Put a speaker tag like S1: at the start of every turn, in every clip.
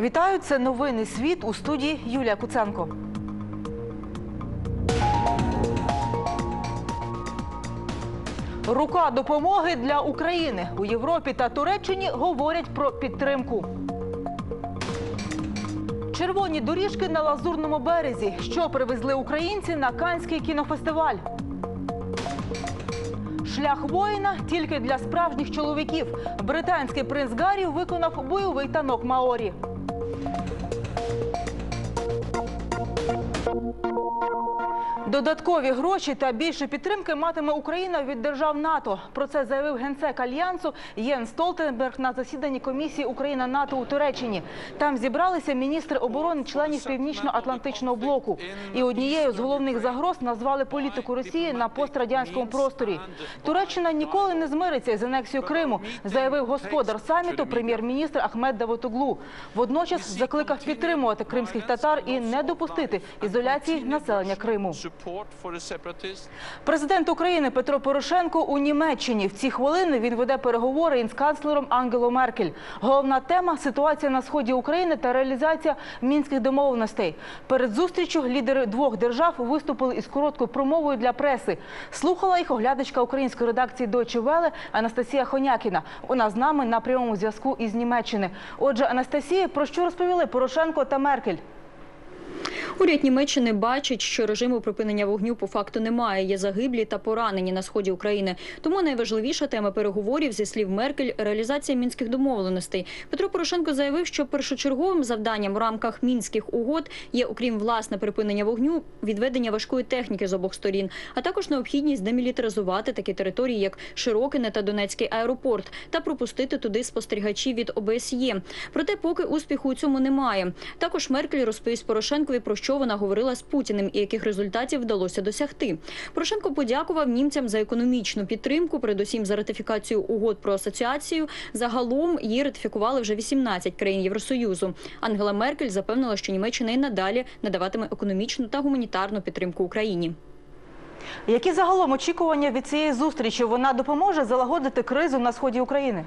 S1: Вітаю, це новини світ у студії Юлія Куценко. Рука допомоги для України у Європі та Туреччині говорять про підтримку. Червоні доріжки на лазурному березі. Що привезли українці на Канський кінофестиваль? Шлях воїна тільки для справжніх чоловіків. Британський принц Гаррі виконав бойовий танок Маорі. Додаткові гроші та більше підтримки матиме Україна від держав НАТО. Про це заявив генсек альянсу Єн Столтенберг на засіданні комісії Україна НАТО у Туреччині. Там зібралися міністри оборони членів Північно-Атлантичного блоку. І однією з головних загроз назвали політику Росії на пострадянському просторі. Туреччина ніколи не змириться з анексією Криму, заявив господар саміту прем'єр-міністр Ахмед Давутоглу. Водночас закликав підтримувати кримських татар і не допустити ізоляції населення Криму. Президент України Петро Порошенко у Німеччині. В ці хвилини він веде переговори із канцлером Ангело Меркель. Головна тема ситуація на сході України та реалізація мінських домовленостей. Перед зустрічю лідери двох держав виступили із короткою промовою для преси. Слухала їх оглядачка української редакції Deutsche Welle Анастасія Хонякіна. Вона з нами на прямому зв'язку із Німеччини. Отже, Анастасія, про що розповіли Порошенко та Меркель?
S2: Уряд Німеччини бачить, що режиму припинення вогню по факту немає. Є загиблі та поранені на сході України. Тому найважливіша тема переговорів зі слів Меркель реалізація мінських домовленостей. Петро Порошенко заявив, що першочерговим завданням в рамках мінських угод є, окрім власне припинення вогню, відведення важкої техніки з обох сторін, а також необхідність демілітаризувати такі території, як Широкине та Донецький аеропорт, та пропустити туди спостерігачів від ОБСЄ. Проте, поки успіху у цьому немає. Також Меркель розповість Порошенкові про що вона говорила з Путіним і яких результатів вдалося досягти. Порошенко подякував німцям за економічну підтримку, передусім за ратифікацію угод про асоціацію. Загалом її ратифікували вже 18 країн Євросоюзу. Ангела Меркель запевнила, що Німеччина і надалі надаватиме економічну та гуманітарну підтримку Україні.
S1: Які загалом очікування від цієї зустрічі? Вона допоможе залагодити кризу на сході України?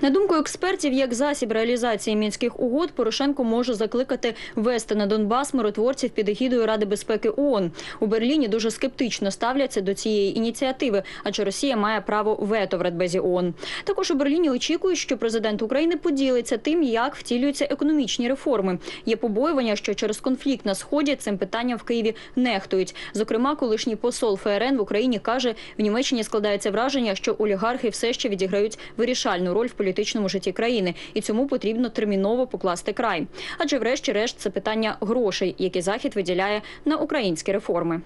S2: На думку експертів, як засіб реалізації мінських угод, Порошенко може закликати вести на Донбас миротворців під егідою Ради безпеки ООН. У Берліні дуже скептично ставляться до цієї ініціативи, адже Росія має право вето в Радбезі ООН. Також у Берліні очікують, що президент України поділиться тим, як втілюються економічні реформи. Є побоювання, що через конфлікт на сході цим питанням в Києві нехтують. Зокрема, колишній посол ФРН в Україні каже, в Німеччині складається враження, що олігархи все ще відіграють вирішальну роль в політичному житті країни, і цьому потрібно терміново покласти край. Адже, врешті-решт, це питання грошей, які захід виділяє на українські реформи.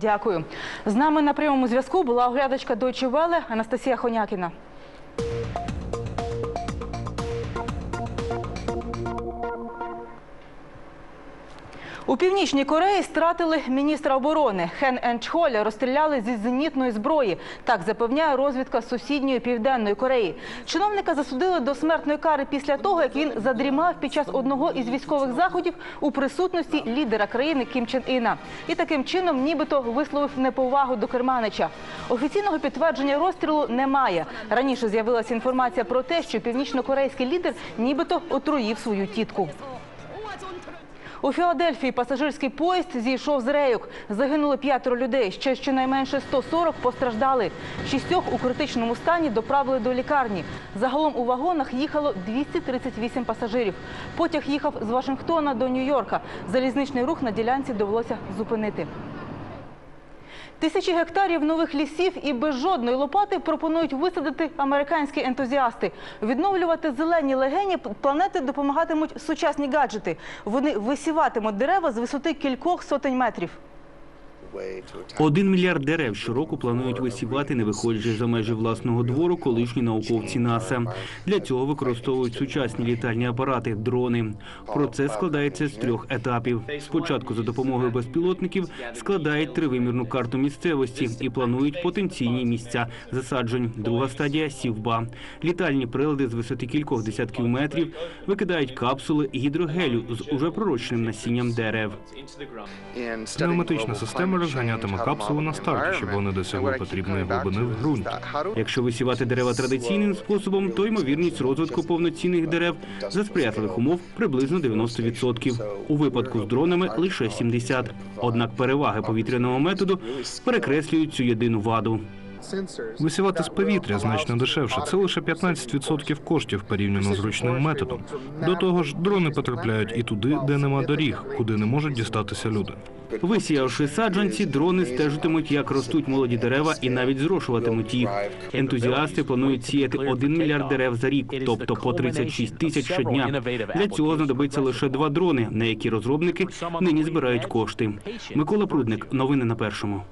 S1: Дякую. З нами на прямому зв'язку була оглядачка Deutsche Welle Анастасія Хонякіна. У Північній Кореї стратили міністра оборони. Хен Енчхоль розстріляли зі зенітної зброї. Так запевняє розвідка сусідньої Південної Кореї. Чиновника засудили до смертної кари після того, як він задрімав під час одного із військових заходів у присутності лідера країни Кім Чен Іна. І таким чином нібито висловив неповагу до керманича. Офіційного підтвердження розстрілу немає. Раніше з'явилася інформація про те, що північнокорейський лідер нібито отруїв свою тітку. У Філадельфії пасажирський поїзд зійшов з рейок. Загинули п'ятеро людей. Ще щонайменше 140 постраждали. Шістьох у критичному стані доправили до лікарні. Загалом у вагонах їхало 238 пасажирів. Потяг їхав з Вашингтона до Нью-Йорка. Залізничний рух на ділянці довелося зупинити. Тисячі гектарів нових лісів і без жодної лопати пропонують висадити американські ентузіасти. Відновлювати зелені легені планети допомагатимуть сучасні гаджети. Вони висіватимуть дерева з висоти кількох сотень метрів.
S3: Один мільярд дерев щороку планують висівати, не виходячи за межі власного двору, колишні науковці НАСА. Для цього використовують сучасні літальні апарати, дрони. Процес складається з трьох етапів. Спочатку за допомогою безпілотників складають тривимірну карту місцевості і планують потенційні місця засаджень. Друга стадія сівба. Літальні прилади з висоти кількох десятків метрів викидають капсули гідрогелю з уже пророчним насінням дерев.
S4: Пневматична система розганятиме капсулу на старті, щоб вони досягли потрібної глибини в ґрунті.
S3: Якщо висівати дерева традиційним способом, то ймовірність розвитку повноцінних дерев за сприятливих умов приблизно 90%. У випадку з дронами лише 70%. Однак переваги повітряного методу перекреслюють цю єдину ваду.
S4: Висівати з повітря значно дешевше. Це лише 15% коштів порівняно з ручним методом. До того ж, дрони потрапляють і туди, де нема доріг, куди не можуть дістатися люди.
S3: Висіявши саджанці, дрони стежитимуть, як ростуть молоді дерева, і навіть зрошуватимуть їх. Ентузіасти планують сіяти 1 мільярд дерев за рік, тобто по 36 тисяч щодня. Для цього знадобиться лише два дрони, на які розробники нині збирають кошти. Микола Прудник, новини на першому.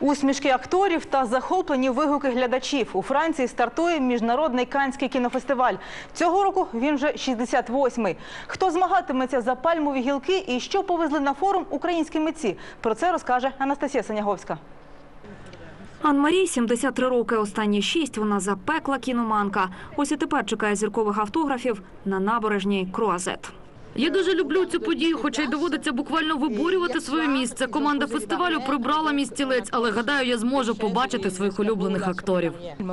S1: Усмішки акторів та захоплені вигуки глядачів. У Франції стартує міжнародний канський кінофестиваль. Цього року він вже 68-й. Хто змагатиметься за пальмові гілки і що повезли на форум українські митці? Про це розкаже Анастасія Саняговська.
S5: Ан-Марі 73 роки. Останні шість вона запекла кіноманка. Ось і тепер чекає зіркових автографів на набережній Круазет.
S6: Я дуже люблю цю подію, хоча й доводиться буквально виборювати своє місце. Команда фестивалю прибрала мій стілець, але гадаю, я зможу побачити своїх улюблених акторів.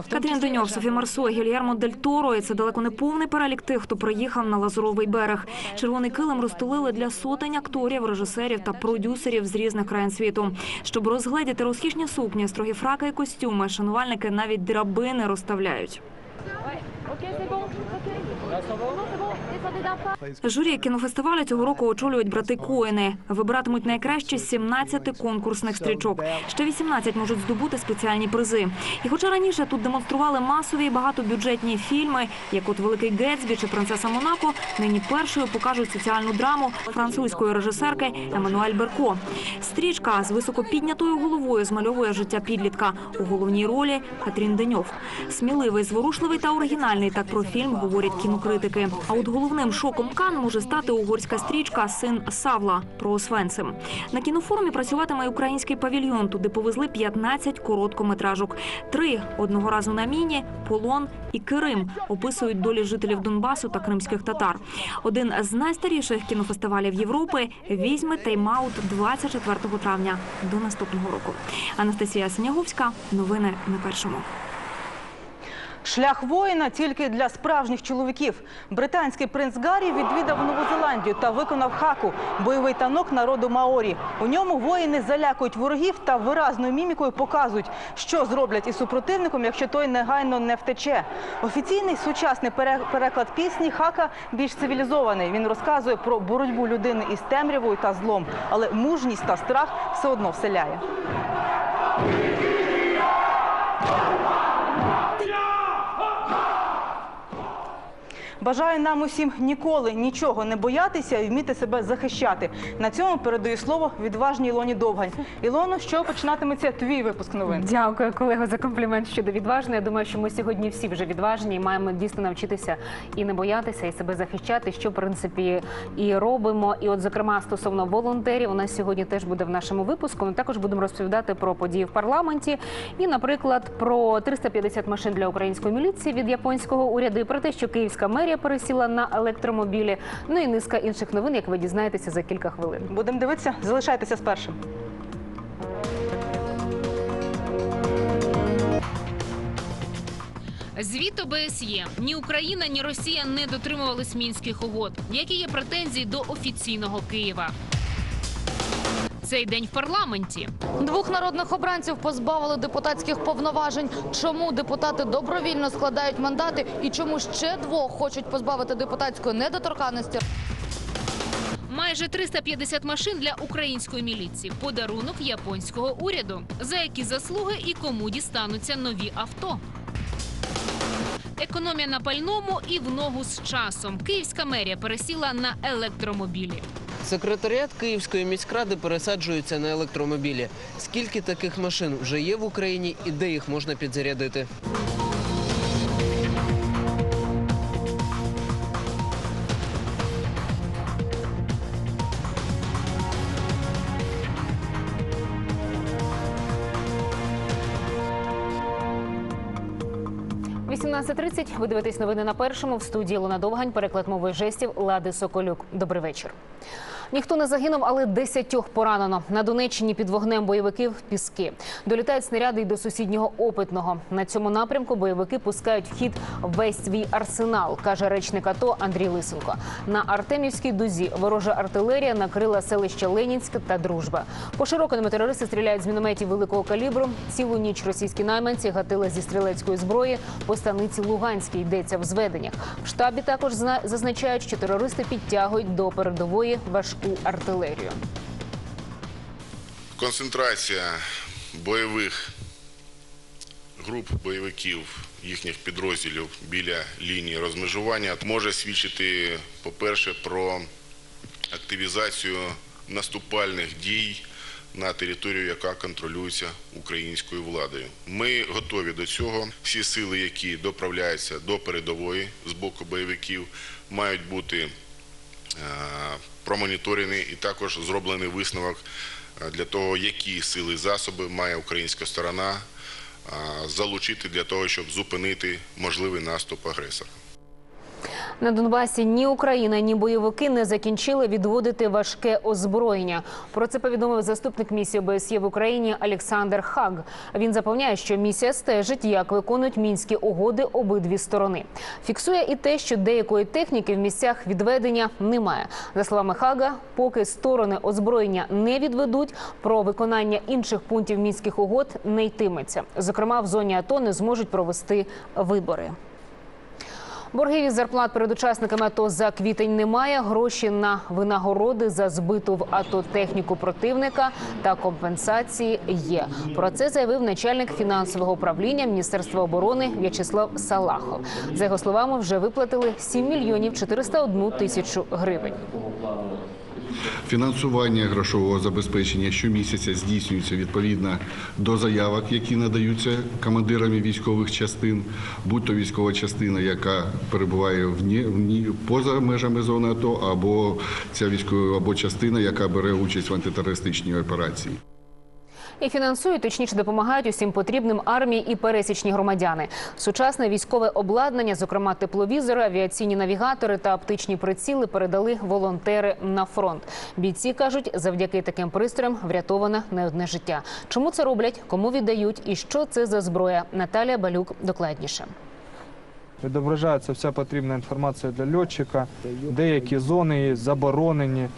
S5: Катрін Деньов, Софі Марсо, Гільярмо Дель Торо. І це далеко не повний перелік тих, хто приїхав на Лазуровий берег. Червоний килим розтулили для сотень акторів, режисерів та продюсерів з різних країн світу. Щоб розгледіти розкішні сукні, строгі фраки і костюми, шанувальники навіть драбини розставляють. Журі кінофестивалю цього року очолюють брати Коїни. Вибиратимуть найкращі з 17 конкурсних стрічок. Ще 18 можуть здобути спеціальні призи. І хоча раніше тут демонстрували масові і багатобюджетні фільми, як от Великий Гетсбі чи Принцеса Монако, нині першою покажуть соціальну драму французької режисерки Еммануель Берко. Стрічка з високо піднятою головою змальовує життя підлітка. У головній ролі Катрін Деньов. Сміливий, зворушливий та оригінальний. Так про фільм говорять кінокритики. А от головним шоком Кан може стати угорська стрічка Син Савла про Освенцим. На кінофорумі працюватиме український павільйон. Туди повезли 15 короткометражок. Три одного разу на міні, полон і Кирим описують долі жителів Донбасу та кримських татар. Один з найстаріших кінофестивалів Європи візьме тайм-аут 24 травня до наступного року. Анастасія Синяговська. Новини на першому.
S1: Шлях воїна тільки для справжніх чоловіків. Британський принц Гаррі відвідав Нову Зеландію та виконав хаку бойовий танок народу Маорі. У ньому воїни залякують ворогів та виразною мімікою показують, що зроблять із супротивником, якщо той негайно не втече. Офіційний сучасний переклад пісні хака більш цивілізований. Він розказує про боротьбу людини із темрявою та злом, але мужність та страх все одно вселяє. Бажаю нам усім ніколи нічого не боятися і вміти себе захищати. На цьому передаю слово відважній Ілоні Довгань. Ілоно, що починатиметься твій випуск новин?
S7: Дякую, колего, за комплімент щодо відважної. Я думаю, що ми сьогодні всі вже відважні і маємо дійсно навчитися і не боятися, і себе захищати, що в принципі і робимо. І, от, зокрема, стосовно волонтерів, у нас сьогодні теж буде в нашому випуску. Ми також будемо розповідати про події в парламенті і, наприклад, про 350 машин для української міліції від японського уряду, і про те, що київська мерія пересіла на електромобілі. Ну і низка інших новин, як ви дізнаєтеся за кілька хвилин.
S1: Будемо дивитися, залишайтеся з першим.
S8: Звіт ОБСЄ. Ні Україна, ні Росія не дотримувались мінських угод. Які є претензії до офіційного Києва? Цей день в парламенті.
S9: Двох народних обранців позбавили депутатських повноважень. Чому депутати добровільно складають мандати і чому ще двох хочуть позбавити депутатської недоторканності?
S8: Майже 350 машин для української міліції. Подарунок японського уряду. За які заслуги і кому дістануться нові авто. Економія на пальному і в ногу з часом. Київська мерія пересіла на електромобілі.
S10: Секретаріат Київської міськради пересаджується на електромобілі. Скільки таких машин вже є в Україні і де їх можна підзарядити?
S7: – 18.30. Ви дивитесь новини на першому. В студії Луна Довгань. Переклад мови жестів Лади Соколюк. Добрий вечір. Ніхто не загинув, але десятьох поранено. На Донеччині під вогнем бойовиків піски. Долітають снаряди й до сусіднього опитного. На цьому напрямку бойовики пускають в хід весь свій арсенал, каже речник АТО Андрій Лисенко. На Артемівській дузі ворожа артилерія накрила селище Ленінськ та Дружба. По широкому терористи стріляють з мінометів великого калібру. Цілу ніч російські найманці гатили зі стрілецької зброї по станиці Луганській. Йдеться в зведеннях. В штабі також зна- зазначають, що терористи підтягують до передової важку артилерію.
S11: Концентрація бойових груп бойовиків їхніх підрозділів біля лінії розмежування може свідчити, по-перше, про активізацію наступальних дій на територію, яка контролюється українською владою. Ми готові до цього. Всі сили, які доправляються до передової з боку бойовиків, мають бути е, промоніторені і також зроблений висновок е, для того, які сили і засоби має українська сторона е, залучити для того, щоб зупинити можливий наступ агресора.
S7: На Донбасі ні Україна, ні бойовики не закінчили відводити важке озброєння. Про це повідомив заступник місії ОБСЄ в Україні Олександр Хаг. Він запевняє, що місія стежить, як виконують мінські угоди обидві сторони. Фіксує і те, що деякої техніки в місцях відведення немає. За словами Хага, поки сторони озброєння не відведуть, про виконання інших пунктів мінських угод не йтиметься. Зокрема, в зоні АТО не зможуть провести вибори. Боргів із зарплат перед учасниками АТО за квітень немає. Гроші на винагороди за збиту в АТО техніку противника та компенсації є. Про це заявив начальник фінансового управління Міністерства оборони В'ячеслав Салахов. За його словами, вже виплатили 7 мільйонів 401 тисячу гривень.
S12: Фінансування грошового забезпечення щомісяця здійснюється відповідно до заявок, які надаються командирами військових частин, будь то військова частина, яка перебуває в ні поза межами зони АТО, або ця військова або частина, яка бере участь в антитерористичній операції.
S7: І фінансують, точніше допомагають усім потрібним армії і пересічні громадяни. Сучасне військове обладнання, зокрема тепловізори, авіаційні навігатори та оптичні приціли, передали волонтери на фронт. Бійці кажуть, завдяки таким пристроям врятовано не одне життя. Чому це роблять, кому віддають і що це за зброя? Наталія Балюк докладніше.
S13: Відображається вся потрібна інформація для льотчика. Деякі зони заборонені,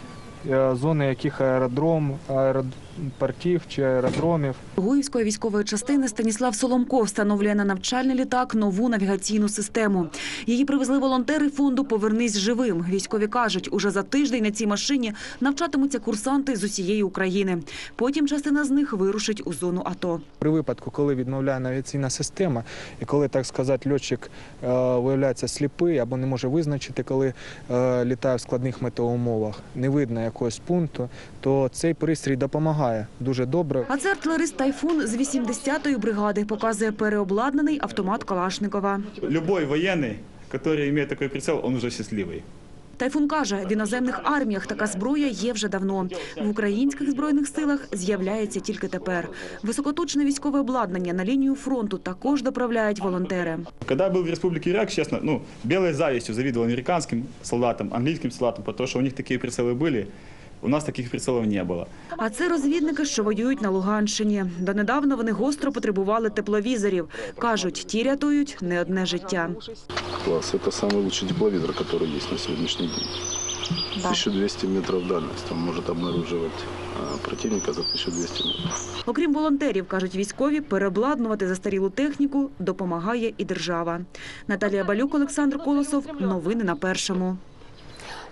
S13: зони яких аеродром, аеропортів чи аеродромів.
S14: Гуївської військової частини Станіслав Соломко встановлює на навчальний літак нову навігаційну систему. Її привезли волонтери фонду Повернись живим. Військові кажуть, уже за тиждень на цій машині навчатимуться курсанти з усієї України. Потім частина з них вирушить у зону АТО.
S13: При випадку, коли відмовляє навігаційна система, і коли, так сказати, льотчик е, виявляється сліпий або не може визначити, коли е, літає в складних метеоумовах, не видно якогось пункту, то цей пристрій допомагає дуже добре.
S14: А це артилерист Тайфун з 80-ї бригади показує переобладнаний автомат Калашникова.
S15: Любой военный, который имеет такой прицел, он уже счастливый.
S14: Тайфун каже, в іноземних арміях така зброя є вже давно. В українських збройних силах з'являється тільки тепер. Високоточне військове обладнання на лінію фронту також доправляють волонтери.
S15: Когда я был в Республике Ирак, честно, ну, белой завистью завидовал американским солдатам, английским солдатам, потому что у них такие прицелы были. У нас таких прицелов не было.
S14: А це розвідники, що воюють на Луганщині. Донедавна вони гостро потребували тепловізорів. Кажуть, ті рятують не одне життя.
S16: Класс. Это самый лучший тепловизор, который есть на сегодняшний день. 1200 метров дальность. Он может обнаруживать а, противника за 1200 метров.
S14: Окрім волонтерів, кажуть військові, переобладнувати застарілу техніку допомагає і держава. Наталія Балюк, Олександр Колосов. Новини на першому.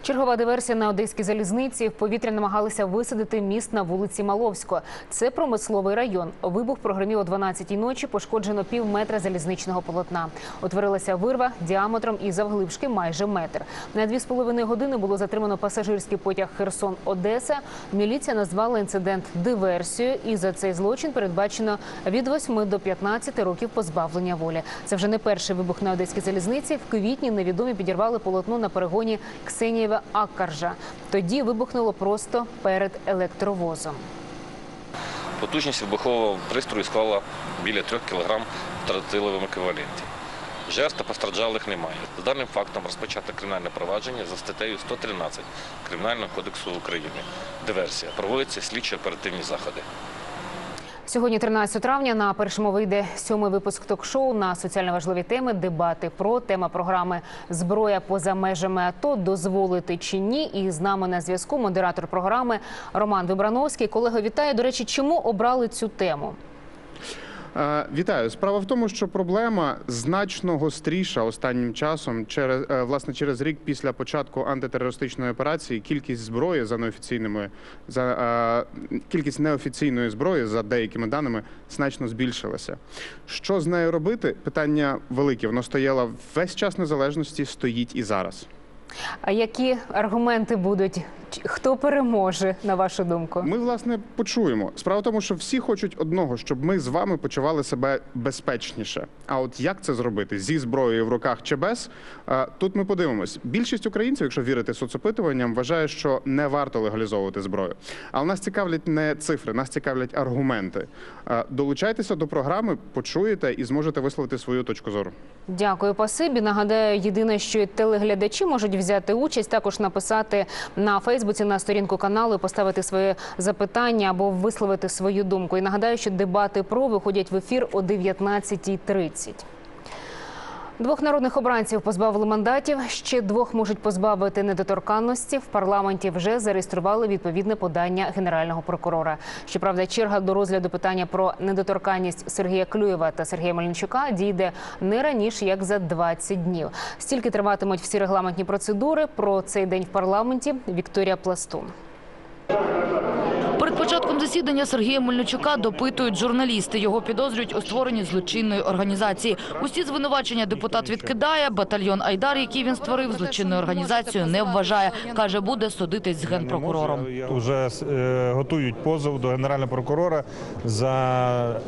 S7: Чергова диверсія на одеській залізниці. В повітря намагалися висадити міст на вулиці Маловського. Це промисловий район. Вибух прогремів о 12-й ночі. Пошкоджено пів метра залізничного полотна. Утворилася вирва діаметром і завглибшки майже метр. На дві з половиною години було затримано пасажирський потяг Херсон-Одеса. Міліція назвала інцидент диверсією, і за цей злочин передбачено від 8 до 15 років позбавлення волі. Це вже не перший вибух на одеській залізниці. В квітні невідомі підірвали полотно на перегоні Ксенієва Аккаржа. Тоді вибухнуло просто перед електровозом.
S17: Потужність вибухового пристрою склала біля 3 кг в тротиловому еквіваленті. Жертв та постраждалих немає. За даним фактом розпочато кримінальне провадження за статтею 113 Кримінального кодексу України. Диверсія. Проводяться слідчі оперативні заходи.
S7: Сьогодні, 13 травня, на першому вийде сьомий випуск ток-шоу на соціально важливі теми. Дебати про тема програми Зброя поза межами АТО дозволити чи ні. І з нами на зв'язку модератор програми Роман Вибрановський. Колего, вітаю. До речі, чому обрали цю тему?
S18: Е, Вітаю. Справа в тому, що проблема значно гостріша останнім часом через е, власне через рік після початку антитерористичної операції. Кількість зброї за неофіційними за е, кількість неофіційної зброї за деякими даними значно збільшилася. Що з нею робити? Питання велике. Воно стояло весь час незалежності, стоїть і зараз.
S7: А які аргументи будуть? Хто переможе, на вашу думку?
S18: Ми власне почуємо. Справа в тому, що всі хочуть одного, щоб ми з вами почували себе безпечніше. А от як це зробити зі зброєю в руках чи без? Тут ми подивимось. Більшість українців, якщо вірити соцопитуванням, вважає, що не варто легалізовувати зброю. Але нас цікавлять не цифри, нас цікавлять аргументи. Долучайтеся до програми, почуєте і зможете висловити свою точку зору.
S7: Дякую, пасибі. Нагадаю, єдине, що телеглядачі можуть взяти участь, також написати на Фейсбуці на сторінку каналу, поставити своє запитання або висловити свою думку. І нагадаю, що дебати про виходять в ефір о 19.30. Двох народних обранців позбавили мандатів. Ще двох можуть позбавити недоторканності. В парламенті вже зареєстрували відповідне подання генерального прокурора. Щоправда, черга до розгляду питання про недоторканність Сергія Клюєва та Сергія Мельничука дійде не раніше як за 20 днів. Стільки триватимуть всі регламентні процедури. Про цей день в парламенті Вікторія Пластун.
S9: Засідання Сергія Мельничука допитують журналісти. Його підозрюють у створенні злочинної організації. Усі звинувачення депутат відкидає. Батальйон Айдар, який він створив, злочинною організацією не вважає. Каже, буде судитись з генпрокурором.
S19: Уже е, готують позов до генерального прокурора за,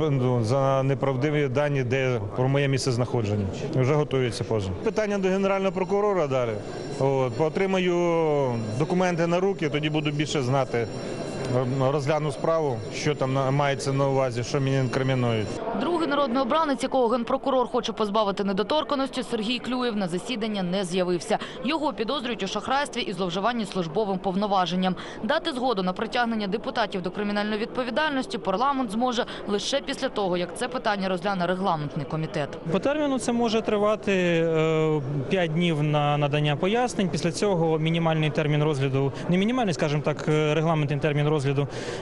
S19: ну, за неправдиві дані, де про моє місце знаходження. Вже готується позов. Питання до генерального прокурора далі. От, отримаю документи на руки, тоді буду більше знати. Розгляну справу, що там на- мається на увазі, що мені інкримінують.
S9: Другий народний обранець, якого генпрокурор хоче позбавити недоторканості, Сергій Клюєв на засідання не з'явився. Його підозрюють у шахрайстві і зловживанні службовим повноваженням. Дати згоду на притягнення депутатів до кримінальної відповідальності парламент зможе лише після того, як це питання розгляне регламентний комітет.
S20: По терміну це може тривати 5 днів на надання пояснень. Після цього мінімальний термін розгляду, не мінімальний, скажімо так, е, регламентний термін розгляду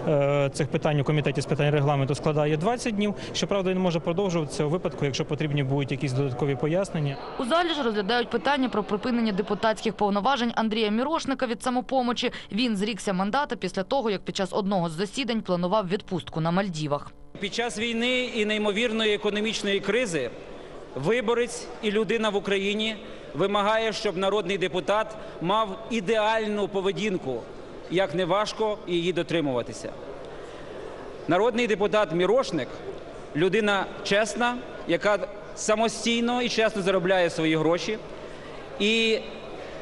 S20: е, цих питань у комітеті з питань регламенту складає 20 днів. Щоправда, він може продовжуватися у випадку, якщо потрібні будуть якісь додаткові пояснення.
S9: У залі ж розглядають питання про припинення депутатських повноважень Андрія Мірошника від самопомочі. Він зрікся мандата після того, як під час одного з засідань планував відпустку на Мальдівах.
S21: Під час війни і неймовірної економічної кризи виборець і людина в Україні вимагає, щоб народний депутат мав ідеальну поведінку, як не важко її дотримуватися. Народний депутат Мірошник людина чесна, яка самостійно і чесно заробляє свої гроші. І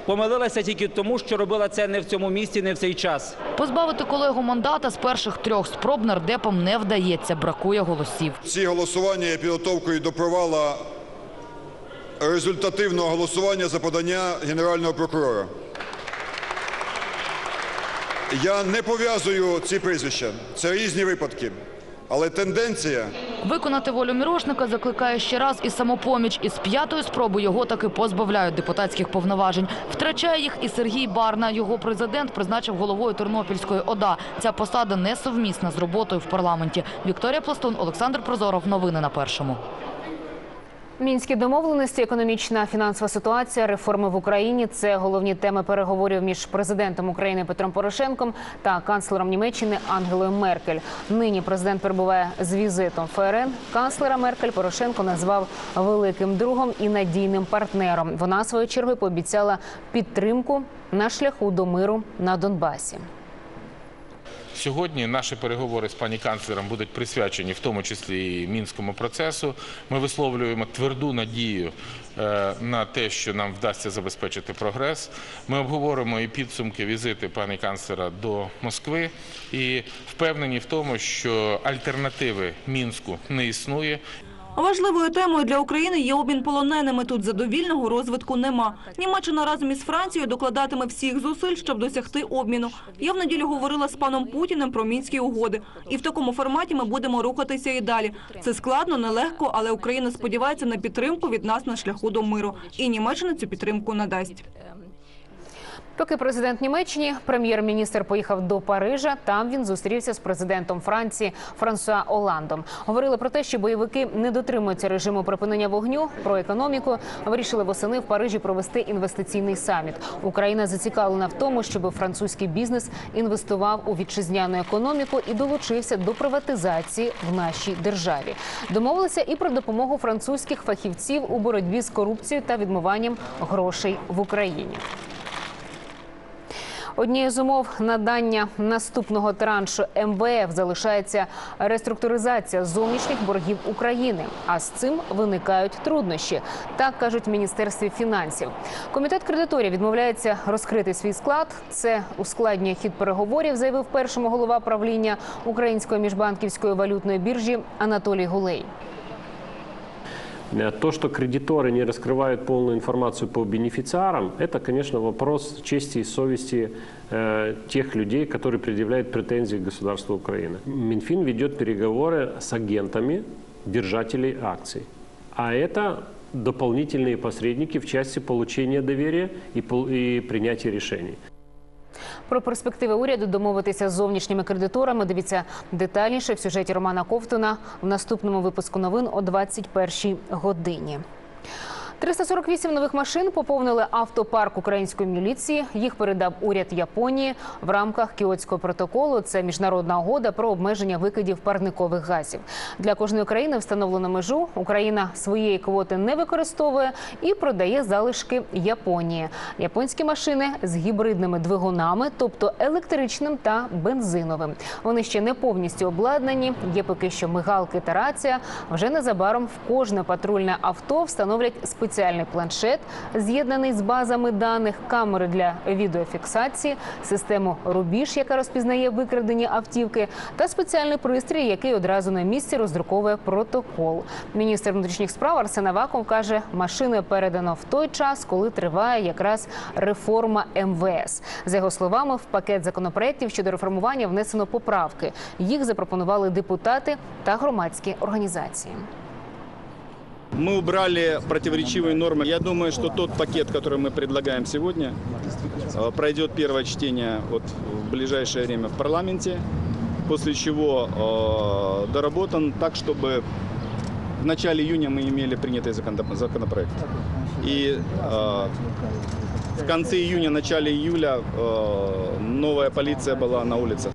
S21: помилилася тільки тому, що робила це не в цьому місці, не в цей час.
S9: Позбавити колегу мандата з перших трьох спроб нардепам не вдається, бракує голосів.
S22: Ці голосування є підготовкою до провала результативного голосування за подання Генерального прокурора. Я не пов'язую ці прізвища. Це різні випадки. Але тенденція
S9: Виконати волю Мірошника закликає ще раз і самопоміч. Із п'ятої спроби його таки позбавляють депутатських повноважень. Втрачає їх і Сергій Барна. Його президент призначив головою Тернопільської ОДА. Ця посада несовмісна з роботою в парламенті. Вікторія Пластун, Олександр Прозоров. Новини на першому.
S7: Мінські домовленості, економічна фінансова ситуація, реформи в Україні це головні теми переговорів між президентом України Петром Порошенком та канцлером Німеччини Ангелою Меркель. Нині президент перебуває з візитом ФРН. Канцлера Меркель Порошенко назвав великим другом і надійним партнером. Вона своєю чергою пообіцяла підтримку на шляху до миру на Донбасі.
S23: Сьогодні наші переговори з пані канцлером будуть присвячені в тому числі і мінському процесу. Ми висловлюємо тверду надію е, на те, що нам вдасться забезпечити прогрес. Ми обговоримо і підсумки візити пані канцлера до Москви і впевнені в тому, що альтернативи мінську не існує.
S24: Важливою темою для України є обмін полоненими. Тут задовільного розвитку нема. Німеччина разом із Францією докладатиме всіх зусиль, щоб досягти обміну. Я в неділю говорила з паном Путіним про мінські угоди. І в такому форматі ми будемо рухатися і далі. Це складно, нелегко, але Україна сподівається на підтримку від нас на шляху до миру. І Німеччина цю підтримку надасть.
S7: Поки президент Німеччини, прем'єр-міністр поїхав до Парижа. Там він зустрівся з президентом Франції Франсуа Оландом. Говорили про те, що бойовики не дотримуються режиму припинення вогню. Про економіку вирішили восени в Парижі провести інвестиційний саміт. Україна зацікавлена в тому, щоб французький бізнес інвестував у вітчизняну економіку і долучився до приватизації в нашій державі. Домовилися і про допомогу французьких фахівців у боротьбі з корупцією та відмиванням грошей в Україні. Однією з умов надання наступного траншу МВФ залишається реструктуризація зовнішніх боргів України. А з цим виникають труднощі. Так кажуть в міністерстві фінансів. Комітет кредиторів відмовляється розкрити свій склад. Це ускладнює хід переговорів, заявив першому голова правління Української міжбанківської валютної біржі Анатолій Гулей.
S25: Э, То, что кредиторы не раскрывают полную информацию по бенефициарам, это, конечно, вопрос чести и совести э, тех людей, которые предъявляют претензии к государству Украины. Минфин ведет переговоры с агентами держателей акций. А это дополнительные посредники в части получения доверия и, и принятия решений.
S7: Про перспективи уряду домовитися з зовнішніми кредиторами. Дивіться детальніше в сюжеті Романа Ковтуна в наступному випуску новин о 21 годині. 348 нових машин поповнили автопарк української міліції. Їх передав уряд Японії в рамках Кіотського протоколу. Це міжнародна угода про обмеження викидів парникових газів. Для кожної країни встановлено межу. Україна своєї квоти не використовує і продає залишки Японії. Японські машини з гібридними двигунами, тобто електричним та бензиновим. Вони ще не повністю обладнані. Є поки що мигалки та рація. Вже незабаром в кожне патрульне авто встановлять спеціальний планшет, з'єднаний з базами даних, камери для відеофіксації, систему Рубіж, яка розпізнає викрадені автівки, та спеціальний пристрій, який одразу на місці роздруковує протокол. Міністр внутрішніх справ Арсен Аваков каже, машини передано в той час, коли триває якраз реформа МВС. За його словами, в пакет законопроєктів щодо реформування внесено поправки. Їх запропонували депутати та громадські організації.
S15: Мы убрали противоречивые нормы. Я думаю, что тот пакет, который мы предлагаем сегодня, э, пройдет первое чтение вот в ближайшее время в парламенте, после чего э, доработан так, чтобы в начале июня мы имели принятый закон- законопроект. И э, в конце июня, начале июля э, новая полиция была на улицах.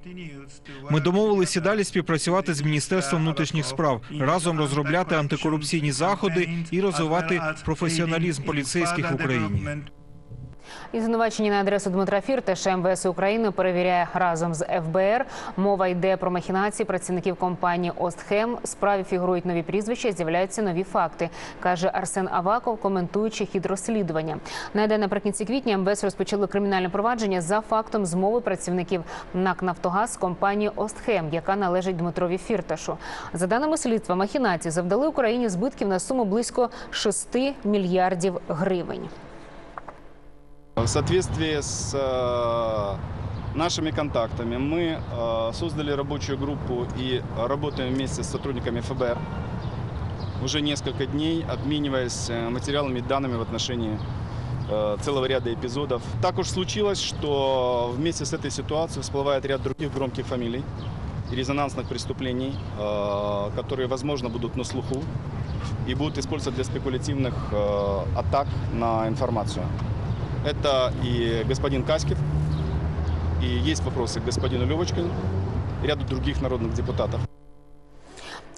S26: Ми домовилися далі співпрацювати з міністерством внутрішніх справ, разом розробляти антикорупційні заходи і розвивати професіоналізм поліцейських в Україні.
S7: І звинувачення на адресу Дмитра Фірташа МВС України перевіряє разом з ФБР. Мова йде про махінації працівників компанії Остхем. В справі фігурують нові прізвища, з'являються нові факти, каже Арсен Аваков, коментуючи хід розслідування. Найде наприкінці квітня МВС розпочало кримінальне провадження за фактом змови працівників НАК Нафтогаз з компанією Остхем, яка належить Дмитрові Фірташу. За даними слідства, махінації завдали Україні збитків на суму близько 6 мільярдів гривень.
S15: В соответствии с э, нашими контактами мы э, создали рабочую группу и работаем вместе с сотрудниками ФБР уже несколько дней, обмениваясь э, материалами и данными в отношении целого ряда эпизодов. Так уж случилось, что вместе с этой ситуацией всплывает ряд других громких фамилий и резонансных преступлений, которые, возможно, будут на слуху и будут использоваться для спекулятивных атак на информацию. Это и господин Каськев, и есть вопросы к господину Левочкину, и ряду других народных депутатов.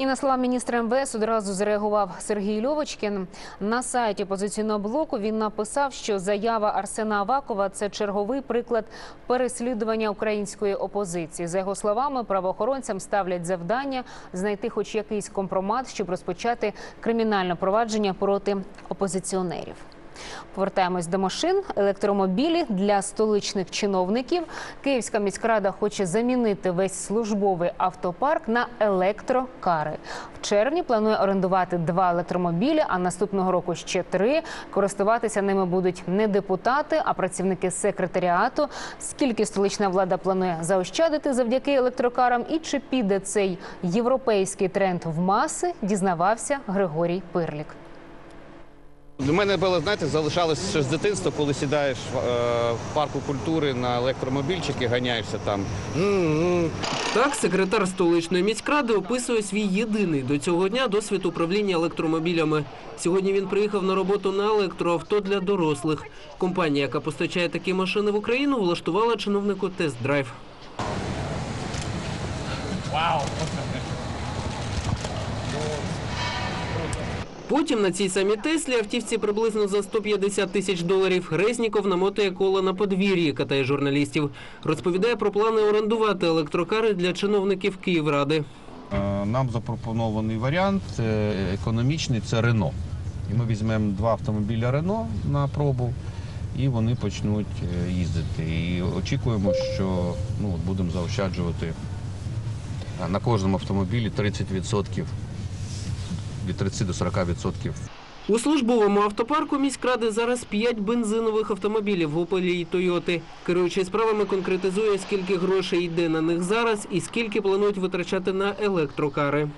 S7: І на слова міністра МВС одразу зреагував Сергій Льовочкін. На сайті опозиційного блоку він написав, що заява Арсена Авакова це черговий приклад переслідування української опозиції. За його словами, правоохоронцям ставлять завдання знайти хоч якийсь компромат, щоб розпочати кримінальне провадження проти опозиціонерів. Повертаємось до машин. Електромобілі для столичних чиновників. Київська міськрада хоче замінити весь службовий автопарк на електрокари. В червні планує орендувати два електромобілі, а наступного року ще три. Користуватися ними будуть не депутати, а працівники секретаріату. Скільки столична влада планує заощадити завдяки електрокарам, і чи піде цей європейський тренд в маси, дізнавався Григорій Пирлік.
S27: Для мене було, знаєте, залишалось ще з дитинства, коли сідаєш в, е, в парку культури на електромобільчик і ганяєшся там.
S10: Так, секретар столичної міськради описує свій єдиний до цього дня досвід управління електромобілями. Сьогодні він приїхав на роботу на електроавто для дорослих. Компанія, яка постачає такі машини в Україну, влаштувала чиновнику тест-драйв.
S19: Вау!
S10: Потім на цій самій Теслі автівці приблизно за 150 тисяч доларів Резніков намотує коло на подвір'ї, катає журналістів. Розповідає про плани орендувати електрокари для чиновників Київради.
S28: Е, Нам запропонований варіант економічний це Рено. І ми візьмемо два автомобіля Рено на пробу, і вони почнуть е, їздити. І очікуємо, що ну, будемо заощаджувати е, на кожному автомобілі 30%, від 30 до 40%.
S10: У службовому автопарку міськради зараз 5 бензинових автомобілів в Опелі і Тойоти. Керуючий справами конкретизує, скільки грошей йде на них зараз і скільки планують витрачати на електрокари.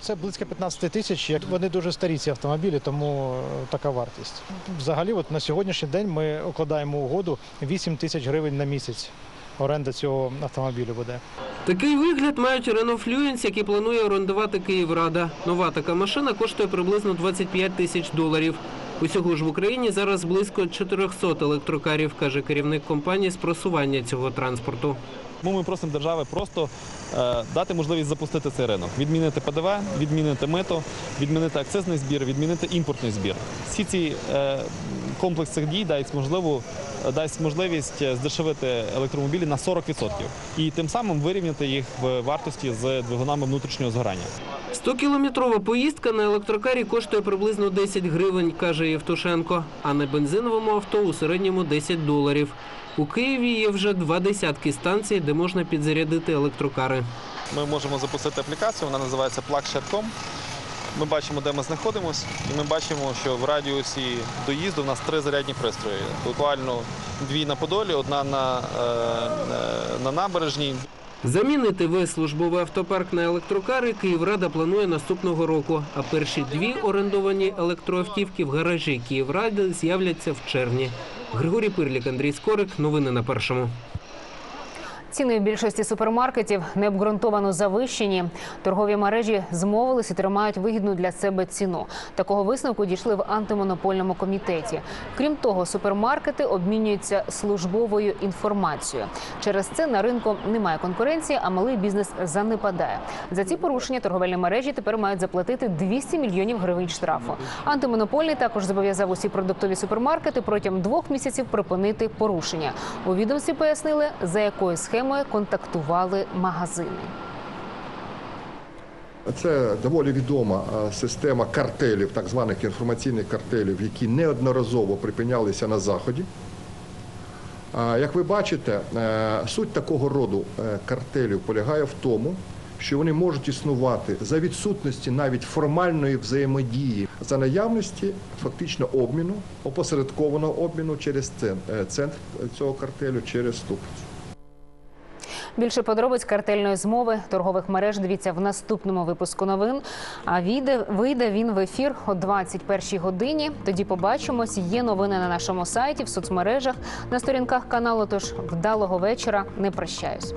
S29: Це близько 15 тисяч. Як Вони дуже старі ці автомобілі, тому е, така вартість. Взагалі, от на сьогоднішній день ми укладаємо угоду 8 тисяч гривень на місяць. Оренда цього автомобілю буде.
S10: Такий вигляд мають Renault Fluence, який планує орендувати Київрада. Нова така машина коштує приблизно 25 тисяч доларів. Усього ж в Україні зараз близько 400 електрокарів, каже керівник компанії з просування цього транспорту.
S30: Тому ми просимо держави просто е, дати можливість запустити цей ринок, відмінити ПДВ, відмінити мито, відмінити акцизний збір, відмінити імпортний збір. Всі ці е, комплекс цих дій дасть можливість е, здешевити електромобілі на 40% і тим самим вирівняти їх в вартості з двигунами внутрішнього згорання.
S10: 100-кілометрова поїздка на електрокарі коштує приблизно 10 гривень, каже Євтушенко, а на бензиновому авто у середньому 10 доларів. У Києві є вже два десятки станцій, де можна підзарядити електрокари.
S30: Ми можемо запустити аплікацію, вона називається PlugShare.com. Ми бачимо, де ми знаходимося, і ми бачимо, що в радіусі доїзду в нас три зарядні пристрої. Буквально дві на Подолі, одна на, е, е, на набережній.
S10: Замінити весь службовий автопарк на електрокари Київрада планує наступного року. А перші дві орендовані електроавтівки в гаражі Київради з'являться в червні. Григорій Пирлік, Андрій Скорик. Новини на першому.
S7: Ціни в більшості супермаркетів необґрунтовано завищені. Торгові мережі змовились і тримають вигідну для себе ціну. Такого висновку дійшли в антимонопольному комітеті. Крім того, супермаркети обмінюються службовою інформацією. Через це на ринку немає конкуренції, а малий бізнес занепадає. За ці порушення торговельні мережі тепер мають заплатити 200 мільйонів гривень штрафу. Антимонопольний також зобов'язав усі продуктові супермаркети протягом двох місяців припинити порушення. У відомстві пояснили, за якою схемою контактували магазини.
S31: Це доволі відома е, система картелів, так званих інформаційних картелів, які неодноразово припинялися на заході. Як ви бачите, е, суть такого роду е, картелів полягає в тому, що вони можуть існувати за відсутності навіть формальної взаємодії, за наявності фактично обміну, опосередкованого обміну через центр цього картелю, через ступицю.
S7: Більше подробиць картельної змови торгових мереж дивіться в наступному випуску новин. А війде, вийде він в ефір о 21 годині. Тоді побачимось. Є новини на нашому сайті, в соцмережах, на сторінках каналу. Тож вдалого вечора. Не прощаюсь.